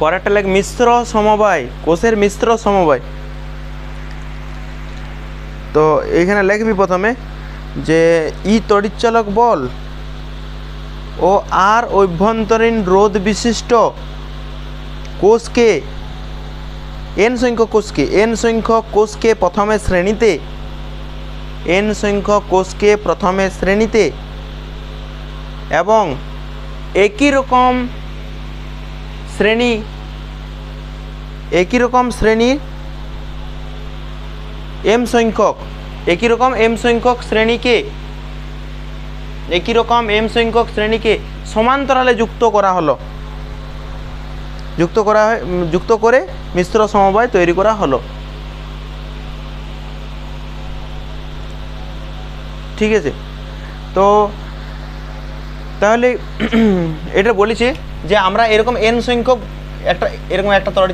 পরেরটা লেখ, মিশ্র সমবায়, কোষের মিশ্র সমবায়। তো এখানে লিখবি প্রথমে যে, ই তড়িৎচালক বল ও আর অভ্যন্তরীণ রোধ বিশিষ্ট কোষকে, এন সংখ্যক কোষকে, এন সংখ্যক কোষকে প্রথমে শ্রেণীতে, এন সংখ্যক কোষকে প্রথমে শ্রেণীতে এবং একই রকম শ্রেণি? একই রকম শ্রেণির এম সংখ্যক। একই রকম এম সংখ্যক শ্রেণীকে একই রকম এম সংখ্যক শ্রেণীকে সমান্তরালে যুক্ত করা হলো। যুক্ত করা যুক্ত করে মিশ্র সমবায় তৈরি করা হলো। ঠিক আছে? তো তাহলে এটা বলেছে যে আমরা এরকম এন সংখ্যক একটা এরকম একটা আহ,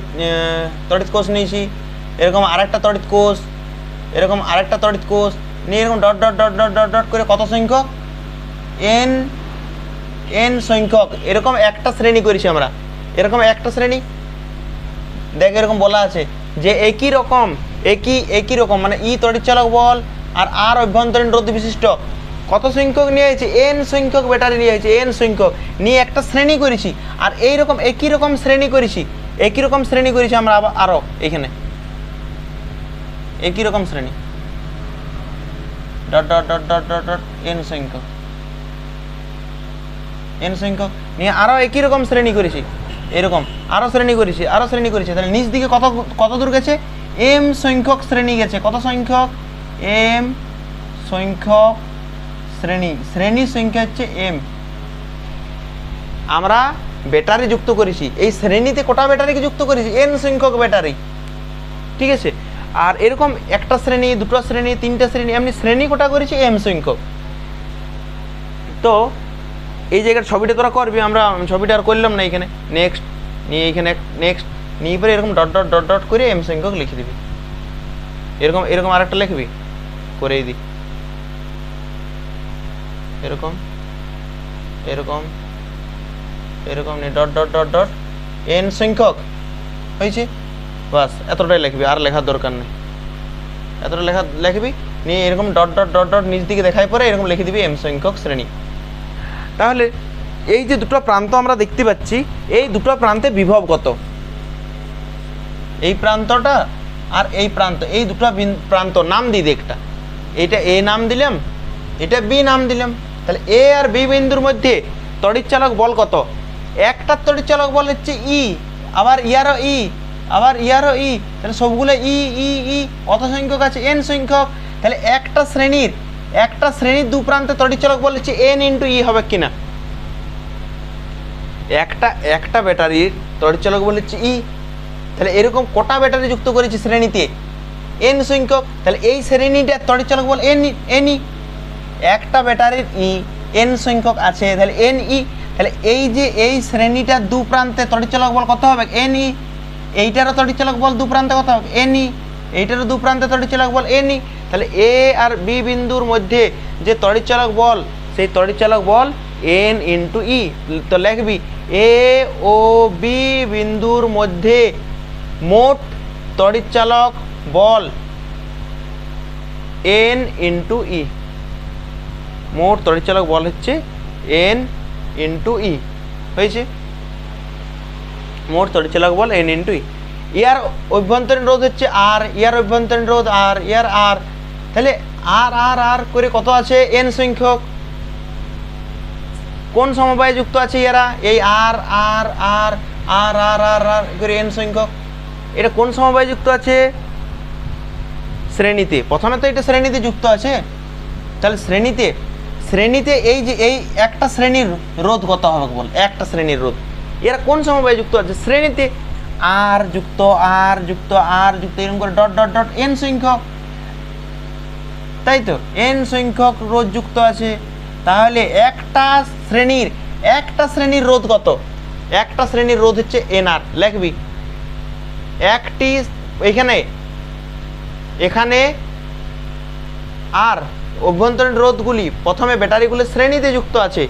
তড়িৎ কোষ নিয়েছি এরকম আরেকটা তড়িৎ কোষ এরকম আরেকটা তড়িৎ কোষ নিয়ে এরকম dot dot dot dot dot dot করে কত সংখ্যক? এন এন সংখ্যক এরকম একটা শ্রেণি করেছি আমরা এরকম একটা শ্রেণি। দেখ এরকম বলা আছে যে একই রকম একই একই রকম মানে ই তড়িৎচালক বল আর আর অভ্যন্তরীণ রোধ বিশিষ্ট কত সংখ্যক নিয়ে হয়েছে এন সংখ্যক ব্যাটারি নিয়ে হয়েছে এন সংখ্যক। নিয়ে একটা শ্রেণি করেছি। আর এই রকম, একই রকম শ্রেণি করেছি। একই রকম শ্রেণি করেছি আমরা আবার আরও এখানে। একই রকম শ্রেণি। Dot dot dot dot dot dot N সংখ্যক। এন সংখ্যক। নিয়ে আরও একই রকম শ্রেণি করেছি। এরকম। আরও শ্রেণি করেছি আরও শ্রেণি করেছি। তাহলে নিচ দিকে কত কত দূর গেছে? এম সংখ্যক শ্রেণি গেছে। কত সংখ্যক? এম সংখ্যক শ্রেণি শ্রেণি সংখ্যা হচ্ছে এম আমরা ব্যাটারি যুক্ত করেছি। এই শ্রেণীতে কটা ব্যাটারিকে যুক্ত করেছি? এন সংখ্যক ব্যাটারি ঠিক আছে? আর এরকম একটা শ্রেণি, দুটো শ্রেণি, তিনটা শ্রেণি, এমনি শ্রেণি কোটা করেছি? এম সংখ্যক। তো এই জায়গার ছবিটা তোরা করবি, আমরা ছবিটা আর করলাম না এখানে। নেক্সট নিয়ে এখানে নেক্সট নিয়ে পরে এরকম ডট ডট ডট ডট করে এম সংখ্যক লিখে দিবি। এরকম এরকম আরেকটা লিখবি। করেই দি এরকম এরকম এরকম নিয়ে dot dot dot dot. N সংখ্যক। হয়েছে? বাস, এতটাই লিখবি, আর লেখার দরকার নেই। এতটা লেখা, লিখবি, নিয়ে এরকম ডট ডট ডট ডট, নিচ দিকে দেখায় পরে এরকম লিখে দিবি এম সংখ্যক শ্রেণি। তাহলে এই যে দুটো প্রান্ত আমরা দেখতে পাচ্ছি, এই দুটো প্রান্তে বিভব কত? এই প্রান্তটা আর এই প্রান্ত, এই দুটো প্রান্ত, নাম দিই একটা। এটা এ নাম দিলাম, এটা বি নাম দিলাম। তাহলে এ আর বি বিন্দুর মধ্যে তড়িৎচালক বল কত? একটা তড়িৎচালক বল হচ্ছে ই আবার ইয়ারও ই আবার ইয়ারও ই তাহলে সবগুলো ই ই ই অত সংখ্যক আছে? এন সংখ্যক। তাহলে একটা শ্রেণির একটা শ্রেণির দু প্রান্তে তড়িৎচালক বল হচ্ছে এন ইন্টু ই হবে কিনা? একটা একটা ব্যাটারির তড়িৎচালক বল হচ্ছে ই তাহলে এরকম কটা ব্যাটারি যুক্ত করেছি শ্রেণীতে? এন সংখ্যক। তাহলে এই শ্রেণীটার তড়িৎচালক বল এন এনই একটা ব্যাটারির ই এন সংখ্যক আছে, তাহলে এন ই তাহলে এই যে এই শ্রেণীটার দু প্রান্তে তড়িৎচালক বল কত হবে? এন ই এইটারও তড়িৎচালক বল দু প্রান্তে কত হবে? এন ই এইটারও দু প্রান্তে তড়িৎচালক বল এন ই তাহলে এ আর বি বিন্দুর মধ্যে যে তড়িৎচালক বল, সেই তড়িৎচালক বল এন ইন্টু ই তো লিখবি এ ও বি বিন্দুর মধ্যে মোট তড়িৎচালক বল এন ইন্টু ই মোট তড়িৎচালক বল হচ্ছে এন ইন্টু ই হয়েছে? মোট তড়িৎচালক বল এন ইন্টু ই ইয়ার অভ্যন্তরীণ রোধ হচ্ছে আর ইয়ার অভ্যন্তরীণ রোধ আর ইয়ার আর তাহলে আর আর আর করে কত আছে এন সংখ্যক? কোন সমবায়ে যুক্ত আছে এরা এই আর আর আর আর আর আর আর করে এন সংখ্যক। এটা কোন সমবায়ে যুক্ত আছে? শ্রেণীতে। প্রথমে তো এটা শ্রেণীতে যুক্ত আছে। তাহলে শ্রেণীতে শ্রেণীতে এই যে এই একটা শ্রেণির রোধ কত হবে বল? একটা শ্রেণির রোধ। এরা কোন সমবায় যুক্ত আছে? শ্রেণীতে আর যুক্ত আর যুক্ত আর যুক্ত, এরকম করে ডট ডট ডট এন সংখ্যক। তাই তো? এন সংখ্যক রোধ যুক্ত আছে। তাহলে একটা শ্রেণির একটা শ্রেণির রোধ কত? একটা শ্রেণির রোধ হচ্ছে এনআর লিখবি। একটি এখানে এখানে আর অভ্যন্তরীণ রোধগুলি, প্রথমে ব্যাটারিগুলো শ্রেণীতে যুক্ত আছে।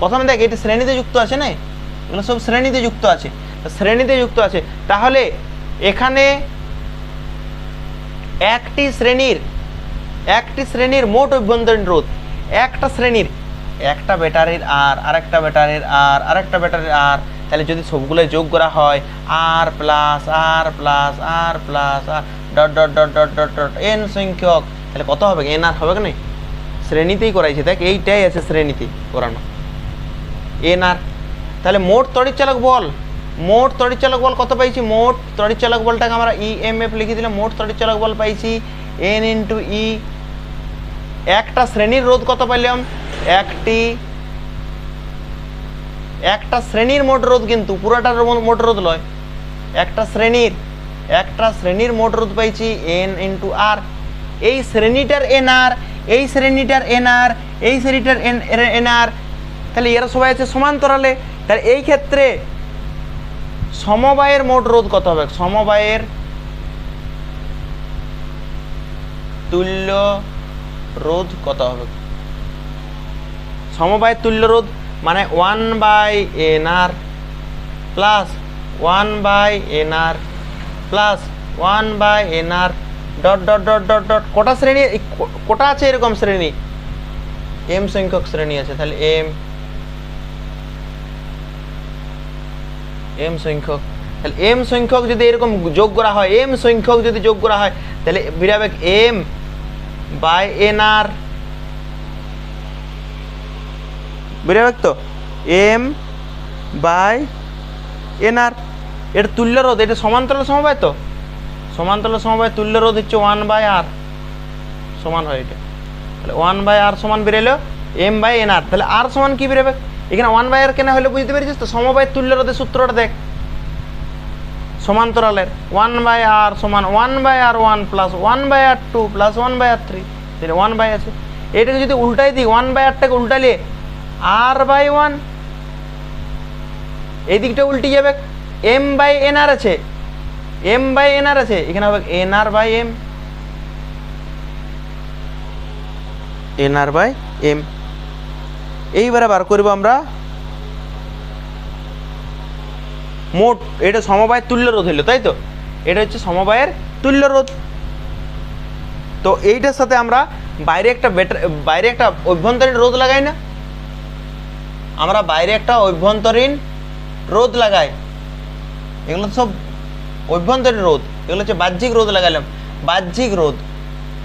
প্রথমে দেখ, এটি শ্রেণীতে যুক্ত আছে না? এগুলো সব শ্রেণীতে যুক্ত আছে। শ্রেণীতে যুক্ত আছে। তাহলে এখানে একটি শ্রেণির একটি শ্রেণির মোট অভ্যন্তরীণ রোধ, একটা শ্রেণির, একটা ব্যাটারির আর, আরেকটা ব্যাটারির আর, আরেকটা ব্যাটারির আর। তাহলে যদি সবগুলো যোগ করা হয়, R plus R plus R plus, R dot dot dot dot dot dot, N সংখ্যক তাহলে কত হবে? এন আর হবে না শ্রেণীতেই করাইছে। দেখ, এইটাই আছে শ্রেণীতে করানো। এন আর তাহলে মোট তড়িৎচালক বল। মোট তড়িৎচালক বল কত পাইছি? মোট তড়িৎচালক বলটাকে আমরা ই এম এফ লিখে দিলাম। মোট তড়িৎচালক বল পাইছি এন ইন্টু ই একটা শ্রেণির রোধ কত পাইলাম? একটি। একটা শ্রেণির মোট রোধ কিন্তু, পুরোটার মোট রোধ লয়। একটা শ্রেণির। একটা শ্রেণির মোট রোধ পাইছি এন ইন্টু আর এই শ্রেণীটার এন আর এই শ্রেণীটার এন আর এই শ্রেণীটার এন এন আর তাহলে এরা সবাই আছে সমান্তরালে। তাহলে এই ক্ষেত্রে সমবায়ের মোট রোধ কত হবে? সমবায়ের তুল্য রোধ কত হবে? সমবায়ের তুল্য রোধ মানে one by N R plus one by N R plus one by N R dot dot dot dot dot, কটা শ্রেণি কটা আছে এরকম শ্রেণি। এম সংখ্যক শ্রেণি আছে, তাহলে এম এম সংখ্যক, তাহলে এম সংখ্যক যদি এরকম যোগ করা হয় এম সংখ্যক যদি যোগ করা হয়, তাহলে বিরাবে এম বাই এন আর বুঝতে তো? এম বাই এন আর এটা তুল্য রোধ, এটা সমান্তরাল সমবায় তো? সমান্তরাল সমবায় তুল্য রোধ হচ্ছে ওয়ান বাই আর সমান হয় এটা। তাহলে ওয়ান বাই আর সমান বেরোলো এম বাই এন আর তাহলে আর সমান কী বেরোবে? এখানে ওয়ান বাই আর কেনা হলে বুঝতে পেরেছিস তো? সমবায় তুল্য রোধের সূত্রটা দেখ। সমান্তরালের ওয়ান বাই আর সমান one by R one plus one by R two plus one by R three তাহলে ওয়ান বাই আছে এটাকে যদি উল্টাই দিই ওয়ান বাই আরটাকে উল্টালে আর বাই ওয়ান এই দিকটা উল্টে যাবে। এম বাই এন আর আছে। এম বাই এন আর আছে, এখানে হবে N R by M N R by M এইবারে বার করব আমরা। মোট, এটা সমবায়ের তুল্য রোধ হলো তাই তো? এটা হচ্ছে সমবায়ের তুল্য রোধ। তো এইটার সাথে আমরা বাইরে একটা বেটার, বাইরে একটা অভ্যন্তরীণ রোধ লাগাই না। আমরা বাইরে একটা অভ্যন্তরীণ রোধ লাগাই। এগুলো সব অভ্যন্তরীণ রোধ, এগুলো হচ্ছে বাহ্যিক রোধ লাগাইলাম বাহ্যিক রোধ,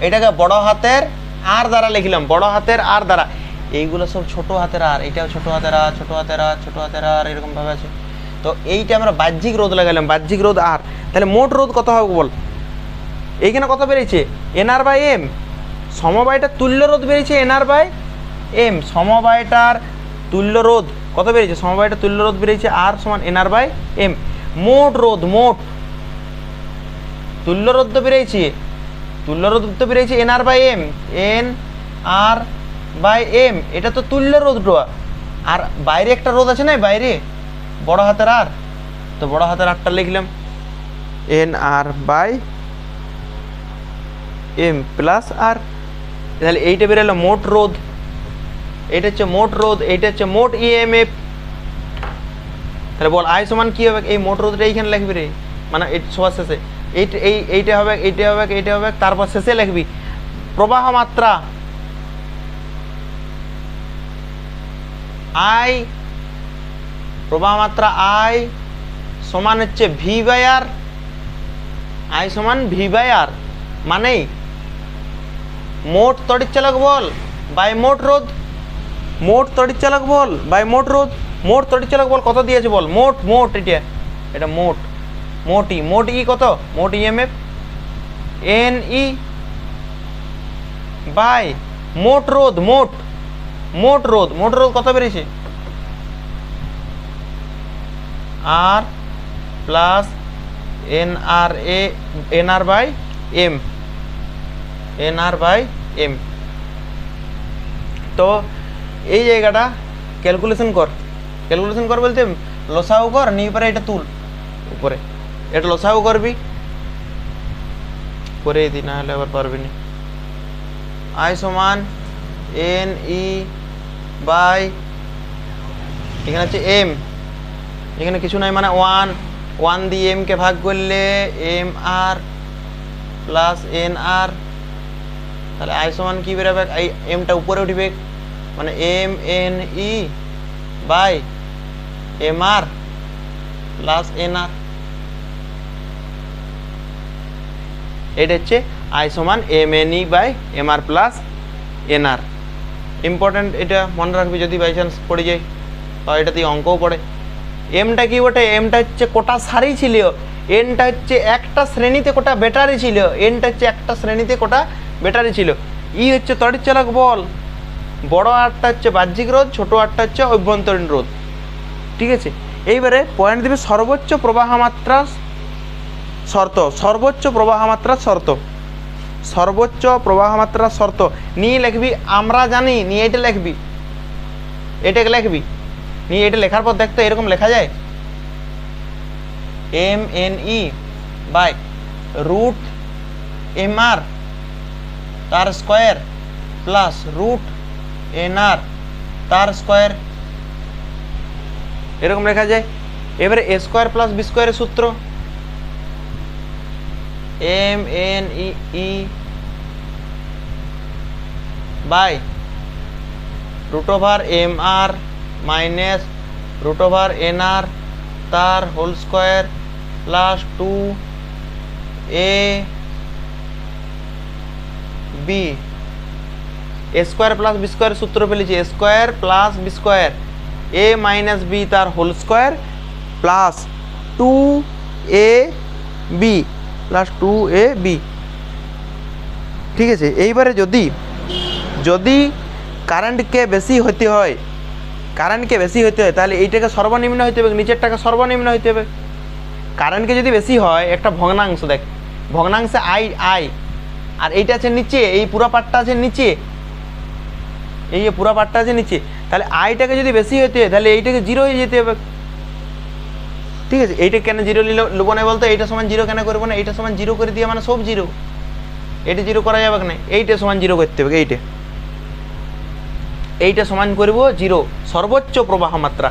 এটাকে বড় হাতের আর দ্বারা লিখলাম, বড় হাতের আর দ্বারা। এইগুলো সব ছোট হাতের আর, এটাও ছোট হাতের আর, ছোট হাতের আর, ছোট হাতের আর এরকম ভাবে আছে। তো এইটা আমরা বাহ্যিক রোধ লাগাইলাম বাহ্যিক রোধ আর। তাহলে মোট রোধ কত হবে বল? এইখানে কত বেরিয়েছে? এনআর বাই এম সমবায়টার তুল্য রোধ বেরিয়েছে এনআর বাই এম সমবায়টার তুল্য রোধ কত বেরিয়েছে? সমবায়টার তুল্য রোধ বেরিয়েছে আর সমান এনআর বাই এম মোট রোধ, মোট তো বেরিয়েছে তুল্য রোধ তো বেরিয়েছে NR by M N R by M এটা তো তুল্য রোধটা আর বাইরে একটা রোধ আছে না বাইরে? বড় হাতের আর। তো বড় হাতের আরটা লিখলাম। N R by M plus R তাহলে এইটা বেরোলো মোট রোধ এটা হচ্ছে মোট রোধ এইটা হচ্ছে মোট ইএমএফ তাহলে বল আই সমান কি হবে? এই মোট রোধটা এইখানে লিখবি রে। মানে এই সবার শেষে। এই, এইটা হবে এইটা হবে এইটা হবে, তারপর শেষে লিখবি। প্রবাহ মাত্রা আই প্রবাহ মাত্রা আই সমান হচ্ছে ভি বাই আর আই সমান ভি বাই আর মানেই মোট তড়িৎচালক বল বাই মোট রোধ, মোট তড়িৎচালক বল বাই মোট রোধ, মোট তড়িৎচালক বল কত দিয়েছে বল? মোট মোট এটা এটা মোট। মোট ই মোট ই কত? মোট ইএমএফ এন ই বাই মোট রোধ, মোট মোট রোধ মোট রোধ কত বেরিয়েছে R plus N R A N R by M N R by M তো এই জায়গাটা ক্যালকুলেশন কর। ক্যালকুলেশন কর বলতে লসাও কর নিয়ে পরে এটা তুল উপরে। এটা লসাও করবি করে দি না হলে আবার পারবি না আই সমান এন ই বাই এখানে হচ্ছে এম এখানে কিছু নাই মানে ওয়ান ওয়ান দিয়ে এম কে ভাগ করলে M R plus N R তাহলে আই সমান কি বেরোবে এই এমটা উপরে উঠবে মানে M N E by M R plus N R এটা হচ্ছে আই সমান M N E by M R plus N R important এটা মনে রাখবি যদি বাই চান্স পড়ে যায়, বা এটা দিয়ে অঙ্কও পড়ে। এমটা কি বটে? এমটা হচ্ছে কোটা সারি ছিল। এনটা হচ্ছে একটা শ্রেণীতে কোটা ব্যাটারি ছিল। এনটা হচ্ছে একটা শ্রেণীতে কোটা ব্যাটারি ছিল। ই হচ্ছে তড়িৎ চালক বল। বড় আটটা হচ্ছে বাহ্যিক রোধ, ছোট আটটা হচ্ছে অভ্যন্তরীণ রোধ। ঠিক আছে? এইবারে পয়েন্ট দেবে সর্বোচ্চ প্রবাহ মাত্রা শর্ত, সর্বোচ্চ প্রবাহ মাত্রা শর্ত। সর্বোচ্চ প্রবাহ মাত্রা শর্ত। নিয়ে লিখবি, আমরা জানি নিয়ে এটা লিখবি। এটাকে লিখবি। নিয়ে এটা লেখার পর দেখতো এরকম লেখা যায়। M N E by root M R তার square plus root N R তার স্কোয়ার। এরকম লেখা যায়। এবারে এ স্কোয়ার প্লাস বি স্কোয়ারের সূত্র। M N E by root over M R minus root over N R তার whole square plus two A B A square plus B square সূত্র পেলেছি A square plus B square A minus B তার whole square plus two A B plus two A B ঠিক আছে, এইবারে যদি যদি কারেন্টকে বেশি হতে হয় কারেন্টকে বেশি হতে হয়, তাহলে এইটাকে সর্বনিম্ন হইতে হবে নিচেরটাকে সর্বনিম্ন হইতে হবে। কারেন্টকে যদি বেশি হয়, একটা ভগ্নাংশ দেখ, ভগ্নাংশে আই আই আর এইটা আছে নিচে, এই পুরো পার্টটা আছে নিচে, এই যে পুরো পার্টটা আছে নিচে, তাহলে আইটাকে যদি বেশি হতে হয়, তাহলে এইটাকে জিরো হয়ে যেতে হবে। ঠিক আছে, এইটা কেন জিরো নেব না বলতো? এইটা সমান জিরো কেন করব না? এইটা সমান জিরো করে দিয়ে মানে সব জিরো এটা জিরো করা যাবে না? এইটা সমান জিরো করতে হবে, এইটা। এইটা সমান করব জিরো সর্বোচ্চ প্রবাহ মাত্রা।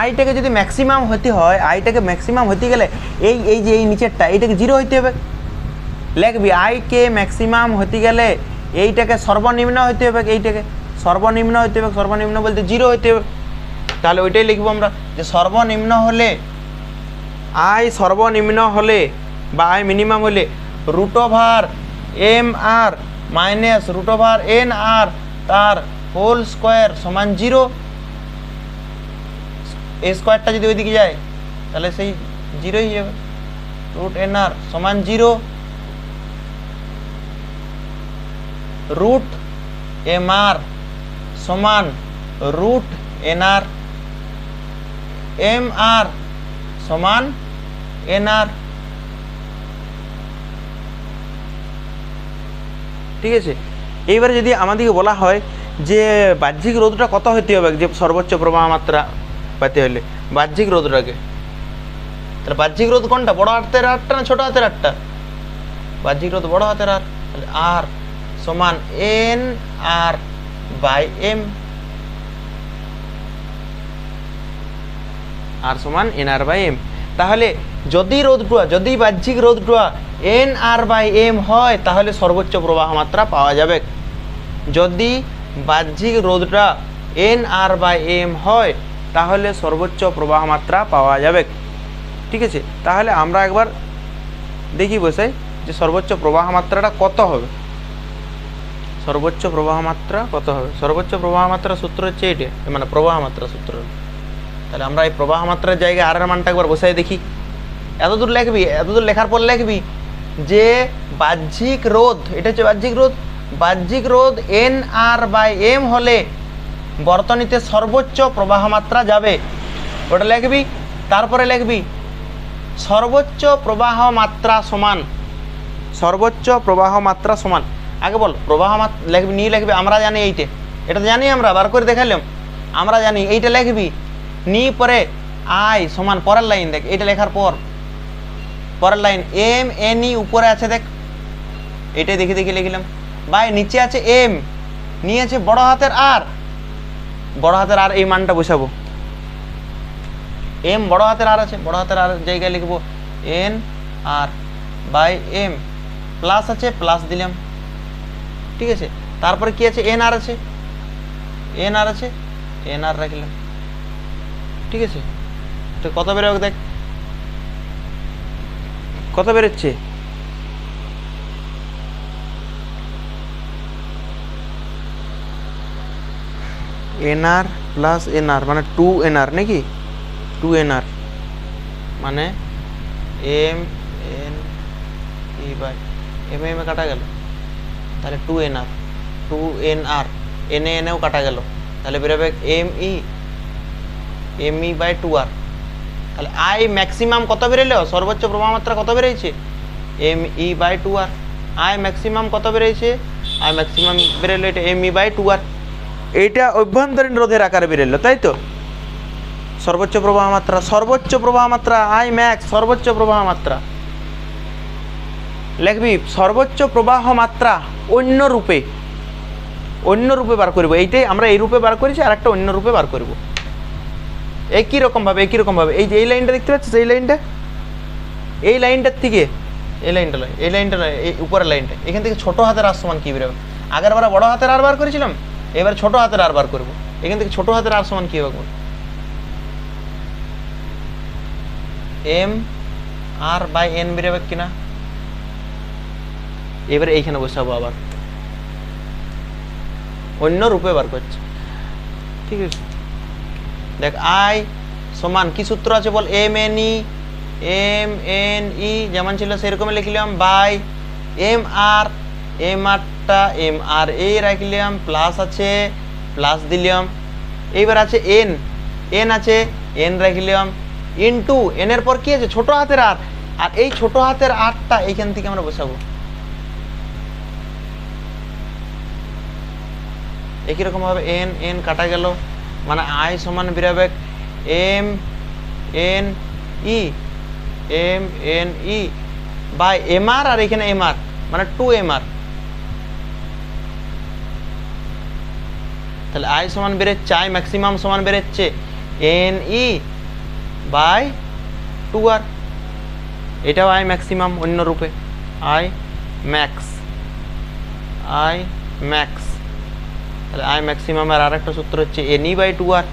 আইটাকে যদি ম্যাক্সিমাম হতে হয়, আইটাকে ম্যাক্সিমাম হতে গেলে এই এই যে এই নিচেরটা, এইটাকে জিরো হইতে হবে। লিখবি আইকে ম্যাক্সিমাম হতে গেলে এইটাকে সর্বনিম্ন হইতে হবে, এইটাকে। সর্বনিম্ন হইতে হবে, সর্বনিম্ন বলতে জিরো হইতে হবে। তাহলে ওইটাই লিখব আমরা, যে সর্বনিম্ন হলে আই সর্বনিম্ন হলে বা আই মিনিমাম হলে root over M R minus root over N R তার হোল স্কোয়ার সমান জিরো এ স্কোয়ারটা যদি ওইদিকে যায়, তাহলে সেই জিরোই যাবে। রুট এন আর সমান জিরো রুট এম আর সমান root N R M R সমান এন আর ঠিক আছে? এইবারে যদি আমাদেরকে বলা হয় যে বাহ্যিক রোদটা কত হতে হবে, যে সর্বোচ্চ প্রবাহ মাত্রা পেতে হলে, বাহ্যিক রোদটাকে তাহলে বাহ্যিক রোধ কোনটা, বড় হাতের আটটা না ছোট হাতের আটটা বাহ্যিক রোধ বড় হাতের আর আর সমান N R by M R সমান এন আর বাই এম তাহলে যদি রোধটা যদি বাহ্যিক রোধটা এন আর বাই এম হয়, তাহলে সর্বোচ্চ প্রবাহ মাত্রা পাওয়া যাবে। যদি বাহ্যিক রোধটা এন আর বাই এম হয়, তাহলে সর্বোচ্চ প্রবাহ মাত্রা পাওয়া যাবে। ঠিক আছে? তাহলে আমরা একবার দেখি বসাই যে সর্বোচ্চ প্রবাহ মাত্রাটা কত হবে। সর্বোচ্চ প্রবাহ মাত্রা কত হবে? সর্বোচ্চ প্রবাহ মাত্রা সূত্র হচ্ছে এইটা মানে প্রবাহ মাত্রা সূত্র। তাহলে আমরা এই প্রবাহ মাত্রার জায়গায় আর মানটা একবার বসাই দেখি। এতদূর লিখবি এতদূর লেখার পর লিখবি যে বাহ্যিক রোধ, এটা হচ্ছে বাহ্যিক রোধ বাহ্যিক রোধ এন আর বাই এম হলে বর্তনীতে সর্বোচ্চ প্রবাহ মাত্রা যাবে। ওটা লিখবি, তারপরে লিখবি, সর্বোচ্চ প্রবাহ মাত্রা সমান, সর্বোচ্চ প্রবাহ মাত্রা সমান। আগে বল, প্রবাহ লিখবি, নিয়ে লিখবি, আমরা জানি এইটা। এটা জানি আমরা, বার করে দেখালাম আমরা জানি এইটা লিখবি নি পরে আই সমান পরের লাইন দেখ এটা লেখার পর। পরের লাইন এম এন ই উপরে আছে দেখ। এটাই দেখে দেখে লিখলাম। বাই নিচে আছে এম নিয়ে আছে বড় হাতের আর। বড় হাতের আর এই মানটা বসাবো। এম বড় হাতের আর আছে, বড় হাতের আর জায়গায় লিখব N R by M. Plus আছে, প্লাস দিলাম। ঠিক আছে? তারপরে কি আছে? এন আর আছে। এন আর আছে, এন আর রাখলাম। ঠিক আছে? তো কত বেরোবে দেখ। কত বেরোচ্ছে? এনআর প্লাস এনআর মানে টু এনআর নাকি? Two NR. মানে M, N, E by, M M এ কাটা গেল। তাহলে two NR two N R N এ এনেও কাটা গেল। তাহলে বেরোবে M, E M E by two R তাহলে আই ম্যাক্সিমাম কত বেরোলো? সর্বোচ্চ প্রবাহ মাত্রা কত বেরিয়েছে M E by two R I maximum কত বেরিয়েছে আই ম্যাক্সিমাম বেরোলো এটা M E by two R এইটা অভ্যন্তরীণ রোধের আকারে বেরোলো, তাই তো? সর্বোচ্চ প্রবাহ মাত্রা সর্বোচ্চ প্রবাহ মাত্রা আই ম্যাক্স সর্বোচ্চ প্রবাহ মাত্রা লিখবি সর্বোচ্চ প্রবাহ মাত্রা অন্য রূপে অন্য রূপে বার করব। এইটাই আমরা এই রূপে বার করেছি আর একটা অন্য রূপে বার করব। একই রকমভাবে একই রকমভাবে এই যে এই লাইনটা দেখতে পাচ্ছিস? এই লাইনটা? এই লাইনটার থেকে, এই লাইনটা এই লাইনটা এই উপরের লাইনটা। এখান থেকে ছোট হাতের আর সমান কী বেরোবে আগের বার বড় হাতের আর বার করেছিলাম, এবার ছোট হাতের আর বার করব। এখান থেকে ছোট হাতের আর সমান কী হবে? এম আর বাই এন বেরোবে কিনা? এবারে এইখানে বসাবো আবার। অন্য রূপে বার করছে। ঠিক আছে? দেখ, আই সমান কি সূত্র আছে বল? M N E M N E যেমন ছিল সেরকম লিখলাম, বাই এম আর এম আরটা এম আর এ রাখলাম প্লাস আছে প্লাস দিলাম। এইবার আছে এন এন আছে এন রাখলাম। ইনটু এন এর পর কি আছে? ছোট হাতের আর আর এই ছোট হাতের আটটা এইখান থেকে আমরা বসাবো। একই রকম ভাবে এন এন কাটা গেল। মানে আই সমান বেরোবে M, N, E, M, N, E by M R R এখানে এম আর মানে টু এম আর। তাহলে আই সমান বেরোচ্ছে আই ম্যাক্সিমাম সমান বেরোচ্ছে N, E by two R. এটাও আই ম্যাক্সিমাম অন্য রূপে, আই ম্যাক্স আই ম্যাক্স তাহলে আই ম্যাক্সিমামের আর একটা সূত্র হচ্ছে এন বাই টু আর